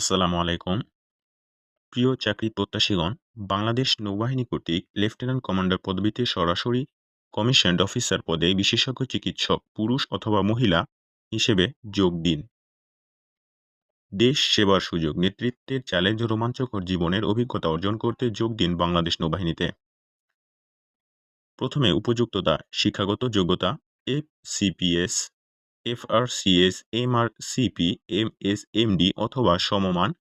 আসসালামু আলাইকুম। প্রিয় চাকরি প্রত্যাশীগণ, বাংলাদেশ নৌবাহিনী কর্তৃক লেফটেন্যান্ট কমান্ডার পদবিতে সরাসরি কমিশনড অফিসার পদে বিশেষজ্ঞ চিকিৎসক, পুরুষ অথবা মহিলা হিসেবে যোগ দিন। দেশ সেবার সুযোগ, নেতৃত্বের চ্যালেঞ্জ রোমাঞ্চকর জীবনের অভিজ্ঞতা অর্জন করতে যোগ দিন বাংলাদেশ নৌবাহিনীতে। প্রথমে উপযুক্ততা, শিক্ষাগত যোগ্যতা F CPS FRCS, MRCP MS MD অথবা সমমান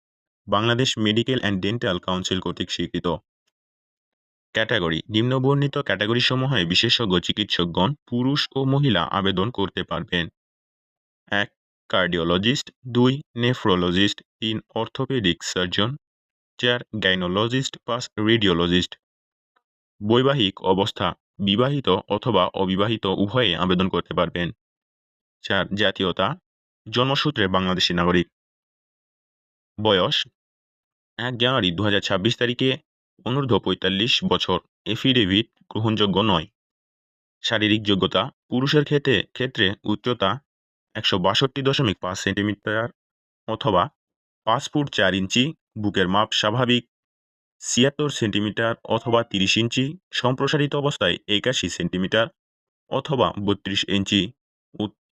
Bangladesh medical and dental council কর্তৃক স্বীকৃত। ক্যাটাগরি, নিম্নবর্ণিত ক্যাটাগরিসমূহে বিশেষজ্ঞ চিকিৎসকগণ পুরুষ ও মহিলা আবেদন করতে পারবেন। এক, কার্ডিওলজিস্ট। দুই, নেফ্রোলজিস্ট। তিন, অর্থোপেডিক সার্জন। চার, গাইনোলজিস্ট পাঁচ, রেডিওলজিস্ট। বৈবাহিক অবস্থা, বিবাহিত অথবা অবিবাহিত উভয়ে আবেদন করতে পারবেন। চার জাতীয়তা, জন্মসূত্রে বাংলাদেশী নাগরিক। বয়স? এক জানুয়ারি দু হাজার ছাব্বিশ তারিখে অনূর্ধ্ব পঁয়তাল্লিশ বছর। এফিডেভিট গ্রহণযোগ্য নয়। শারীরিক যোগ্যতা, পুরুষের ক্ষেত্রে ক্ষেত্রে উচ্চতা একশো বাষট্টি দশমিক পাঁচ সেন্টিমিটার অথবা পাঁচ ফুট চার ইঞ্চি, বুকের মাপ স্বাভাবিক ছিয়াত্তর সেন্টিমিটার অথবা তিরিশ ইঞ্চি, সম্প্রসারিত অবস্থায় একাশি সেন্টিমিটার অথবা বত্রিশ ইঞ্চি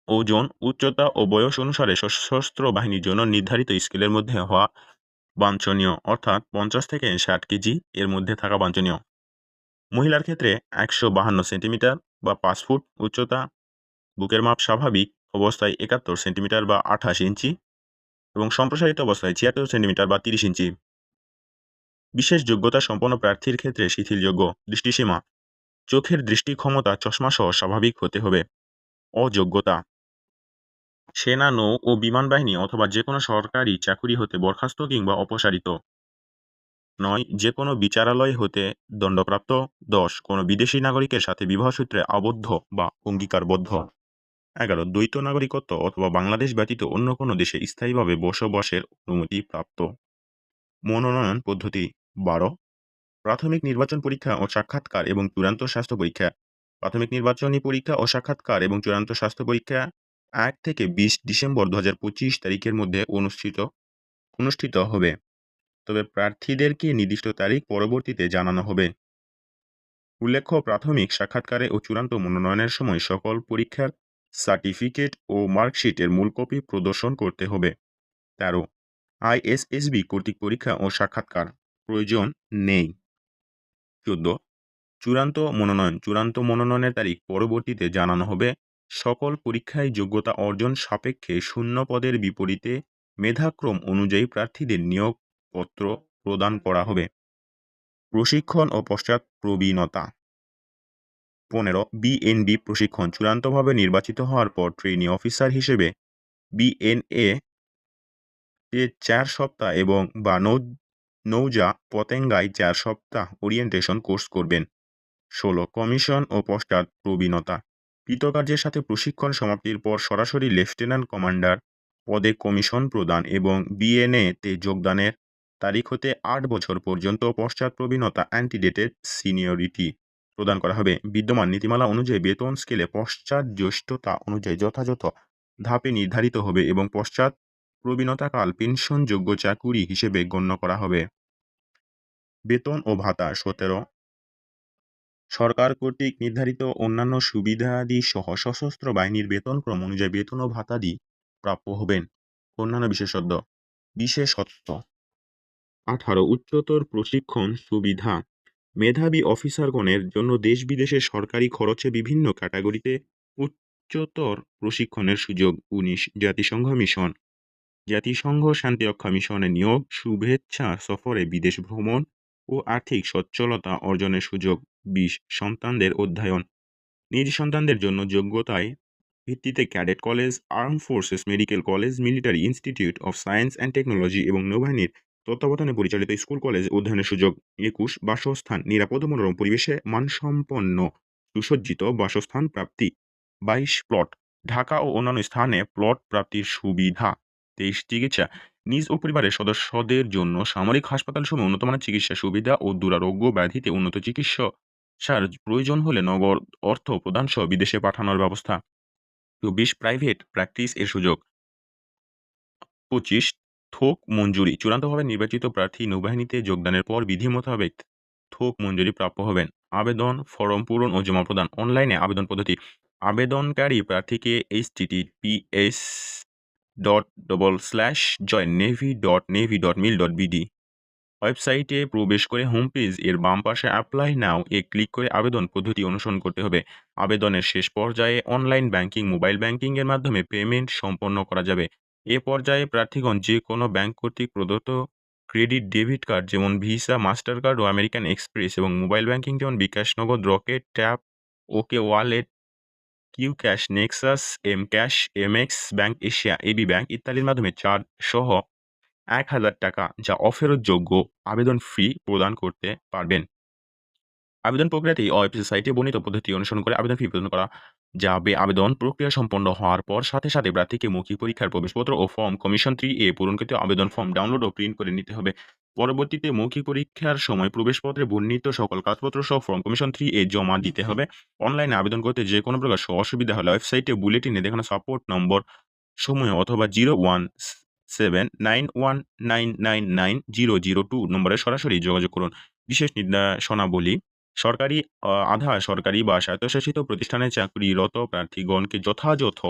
ওজন, উচ্চতা ও বয়স অনুসারে সশস্ত্র বাহিনীর জন্য নির্ধারিত স্কেলের মধ্যে হওয়া বাঞ্ছনীয়, অর্থাৎ পঞ্চাশ থেকে ষাট কেজি এর মধ্যে থাকা বাঞ্ছনীয়। মহিলার ক্ষেত্রে একশো বাহান্ন সেন্টিমিটার বা পাঁচ ফুট উচ্চতা, বুকের মাপ স্বাভাবিক অবস্থায় একাত্তর সেন্টিমিটার বা আঠাশ ইঞ্চি এবং সম্প্রসারিত অবস্থায় ছিয়াত্তর সেন্টিমিটার বা তিরিশ ইঞ্চি। বিশেষ যোগ্যতা সম্পন্ন প্রার্থীর ক্ষেত্রে শিথিলযোগ্য দৃষ্টিসীমা। চোখের দৃষ্টি ক্ষমতা চশমাসহ স্বাভাবিক হতে হবে। অযোগ্যতা সেনা, নৌ ও বিমান বাহিনী অথবা যে কোনো সরকারি চাকুরি হতে বরখাস্ত কিংবা অপসারিত। নয় যে কোনো বিচারালয় হতে দণ্ডপ্রাপ্ত। দশ, কোনো বিদেশি নাগরিকের সাথে বিবাহসূত্রে আবদ্ধ বা অঙ্গীকারবদ্ধ। এগারো, দ্বৈত নাগরিকত্ব অথবা বাংলাদেশ ব্যতীত অন্য কোনো দেশে স্থায়ীভাবে বসবাসের অনুমতি প্রাপ্ত। মনোনয়ন পদ্ধতি বারো, প্রাথমিক নির্বাচন পরীক্ষা ও সাক্ষাৎকার এবং চূড়ান্ত স্বাস্থ্য পরীক্ষা। প্রাথমিক নির্বাচনী পরীক্ষা ও সাক্ষাৎকার এবং চূড়ান্ত স্বাস্থ্য পরীক্ষা এক থেকে বিশ ডিসেম্বর দু হাজার পঁচিশ তারিখের মধ্যে অনুষ্ঠিত অনুষ্ঠিত হবে। তবে প্রার্থীদেরকে নির্দিষ্ট তারিখ পরবর্তীতে জানানো হবে। উল্লেখ্য, প্রাথমিক সাক্ষাৎকারে ও চূড়ান্ত মনোনয়নের সময় সকল পরীক্ষার সার্টিফিকেট ও মার্কশিটের মূল কপি প্রদর্শন করতে হবে। তেরো, আইএসএসবি কর্তৃক পরীক্ষা ও সাক্ষাৎকার, প্রয়োজন নেই। চোদ্দ, চূড়ান্ত মনোনয়ন, চূড়ান্ত মনোনয়নের তারিখ পরবর্তীতে জানানো হবে। সকল পরীক্ষায় যোগ্যতা অর্জন সাপেক্ষে শূন্য পদের বিপরীতে মেধাক্রম অনুযায়ী প্রার্থীদের নিয়োগপত্র প্রদান করা হবে। প্রশিক্ষণ ও পশ্চাৎ প্রবীণতা পনেরো বিএনবি প্রশিক্ষণ চূড়ান্তভাবে নির্বাচিত হওয়ার পর ট্রেনি অফিসার হিসেবে বিএনএ এ চার সপ্তাহ এবং বা নৌজা পতেঙ্গায় চার সপ্তাহ ওরিয়েন্টেশন কোর্স করবেন। ষোলো কমিশন ও পশ্চাৎ প্রবীণতা কৃতকার্যের সাথে প্রশিক্ষণ সমাপ্তির পর সরাসরি লেফটেন্যান্ট কমান্ডার পদে কমিশন প্রদান এবং বিএনএতে যোগদানের তারিখ হতে আট বছর পর্যন্ত পশ্চাৎ প্রবীণতা অ্যান্টিডেটেড সিনিয়রিটি প্রদান করা হবে। বিদ্যমান নীতিমালা অনুযায়ী বেতন স্কেলে পশ্চাৎ জ্যেষ্ঠতা অনুযায়ী যথাযথ ধাপে নির্ধারিত হবে এবং পশ্চাৎ প্রবীণতাকাল পেনশনযোগ্য চাকুরি হিসেবে গণ্য করা হবে। বেতন ও ভাতা সতেরো সরকার কর্তৃক নির্ধারিত অন্যান্য সুবিধাদি সহ সশস্ত্র বাহিনীর বেতনক্রম অনুযায়ী বেতন ও ভাতাদি প্রাপ্য হবেন। অন্যান্য বিশেষত্ব বিশেষত্ব আঠারো, উচ্চতর প্রশিক্ষণ সুবিধা। মেধাবী অফিসারগণের জন্য দেশ বিদেশে সরকারি খরচে বিভিন্ন ক্যাটাগরিতে উচ্চতর প্রশিক্ষণের সুযোগ। উনিশ, জাতিসংঘ মিশন। জাতিসংঘ শান্তিরক্ষা মিশনে নিয়োগ, শুভেচ্ছা সফরে বিদেশ ভ্রমণ ও আর্থিক সচ্ছলতা অর্জনের সুযোগ। বিশ সন্তানদের অধ্যয়ন। নিজ সন্তানদের জন্য যোগ্যতায় ভিত্তিতে cadet college, arm forces medical college, military institute of science and technology এবং নৌবাহিনীর তত্ত্বাবধানে পরিচালিত স্কুল কলেজ অধ্যয়নের সুযোগ। একুশ বাসস্থান, নিরাপদ মনোরম পরিবেশে মানসম্পন্ন, সুসজ্জিত বাসস্থান প্রাপ্তি। বাইশ প্লট, ঢাকা ও অন্যান্য স্থানে প্লট প্রাপ্তির সুবিধা। তেইশ চিকিৎসা, নিজ ও পরিবারের সদস্যদের জন্য সামরিক হাসপাতালসমূহে উন্নতমানের চিকিৎসা সুবিধা ও দুরারোগ্য ব্যাধিতে উন্নত চিকিৎসার প্রয়োজন হলে নগদ অর্থ প্রদানসহ বিদেশে পাঠানোর ব্যবস্থা। চব্বিশ প্রাইভেট প্র্যাকটিস এর সুযোগ। পঁচিশ, থোক মঞ্জুরি। চূড়ান্তভাবে নির্বাচিত প্রার্থী নৌবাহিনীতে যোগদানের পর বিধি মোতাবেক থোক মঞ্জুরি প্রাপ্য হবেন। আবেদন, ফরম পূরণ ও জমা প্রদান। অনলাইনে আবেদন পদ্ধতি। আবেদনকারী প্রার্থীকে H TTPS dot double slash join navy dot navy dot mil dot BD ওয়েবসাইটে প্রবেশ করে হোম পেজ এর বাম পাশে অ্যাপ্লাই নাও এ ক্লিক করে আবেদন পদ্ধতি অনুসরণ করতে হবে। আবেদনের শেষ পর্যায়ে অনলাইন ব্যাংকিং মোবাইল ব্যাংকিং এর মাধ্যমে পেমেন্ট সম্পন্ন করা যাবে। এ পর্যায়ে প্রার্থীগণ যে কোনো ব্যাংক কর্তৃক প্রদত্ত ক্রেডিট ডেবিট কার্ড যেমন ভিসা মাস্টার কার্ড ও আমেরিকান এক্সপ্রেস এবং মোবাইল ব্যাংকিং যেমন bKash Nagad Rocket Tap OK Wallet Q Cash Nexus M Cash M X bank Asia AB bank ইত্যাদির মাধ্যমে চার্জ সহ এক হাজার টাকা যা অফেরতযোগ্য আবেদন ফি প্রদান করতে পারবেন। আবেদন প্রক্রিয়াটি ওয়েবসাইট সাইটে বর্ণিত পদ্ধতি অনুসরণ করে আবেদন ফি প্রদান করা যাবে। আবেদন প্রক্রিয়া সম্পন্ন হওয়ার পর সাথে সাথে প্রার্থীকে মৌখিক পরীক্ষার প্রবেশপত্র ও ফর্ম কমিশন থ্রি এ পূরণকৃত আবেদন ফর্ম ডাউনলোড ও প্রিন্ট করে নিতে হবে। পরবর্তীতে মৌখিক পরীক্ষার সময় প্রবেশপত্রে বর্ণিত সকল কাগজপত্র সহ ফর্ম কমিশন থ্রি এ জমা দিতে হবে। অনলাইনে আবেদন করতে যে কোনো প্রকার অসুবিধা হলে ওয়েবসাইটে বুলেটিনে দেখানো সাপোর্ট নম্বর, সময় অথবা zero one seven nine one nine nine nine zero zero two নম্বরে সরাসরি যোগাযোগ করুন। বিশেষ নির্দেশনাবলী, সরকারি আধা সরকারি বা স্বায়ত্তশাসিত প্রতিষ্ঠানে চাকরিরত প্রার্থীগণকে যথাযথ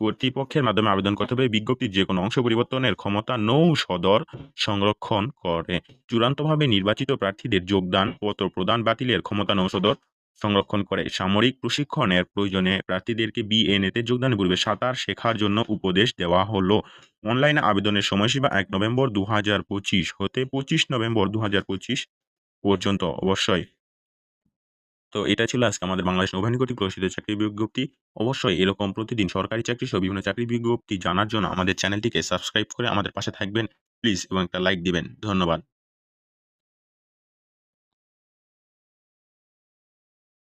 কর্তৃপক্ষের মাধ্যমে আবেদন করতে হবে। বিজ্ঞপ্তির যে কোনো অংশ পরিবর্তনের ক্ষমতা নৌ সদর সংরক্ষণ করে। চূড়ান্তভাবে নির্বাচিত প্রার্থীদের যোগদান পত্র প্রদান বাতিলের ক্ষমতা নৌসদর সংরক্ষণ করে। সামরিক প্রশিক্ষণের প্রয়োজনে প্রার্থীদেরকে বিএনএতে যোগদানের পূর্বে সাঁতার শেখার জন্য উপদেশ দেওয়া হলো। অনলাইনে আবেদনের সময়সীমা এক নভেম্বর দু পঁচিশ হতে পঁচিশ নভেম্বর দু পঁচিশ পর্যন্ত অবশ্যই। তো এটা ছিল আজকে আমাদের বাংলাদেশ নৌবাহিনী কর্তৃক প্রকাশিত চাকরি বিজ্ঞপ্তি। অবশ্যই এরকম প্রতিদিন সরকারি চাকরি সহ বিভিন্ন চাকরি বিজ্ঞপ্তি জানার জন্য আমাদের চ্যানেলটিকে সাবস্ক্রাইব করে আমাদের পাশে থাকবেন। প্লিজ এবং একটা লাইক দিবেন। ধন্যবাদ।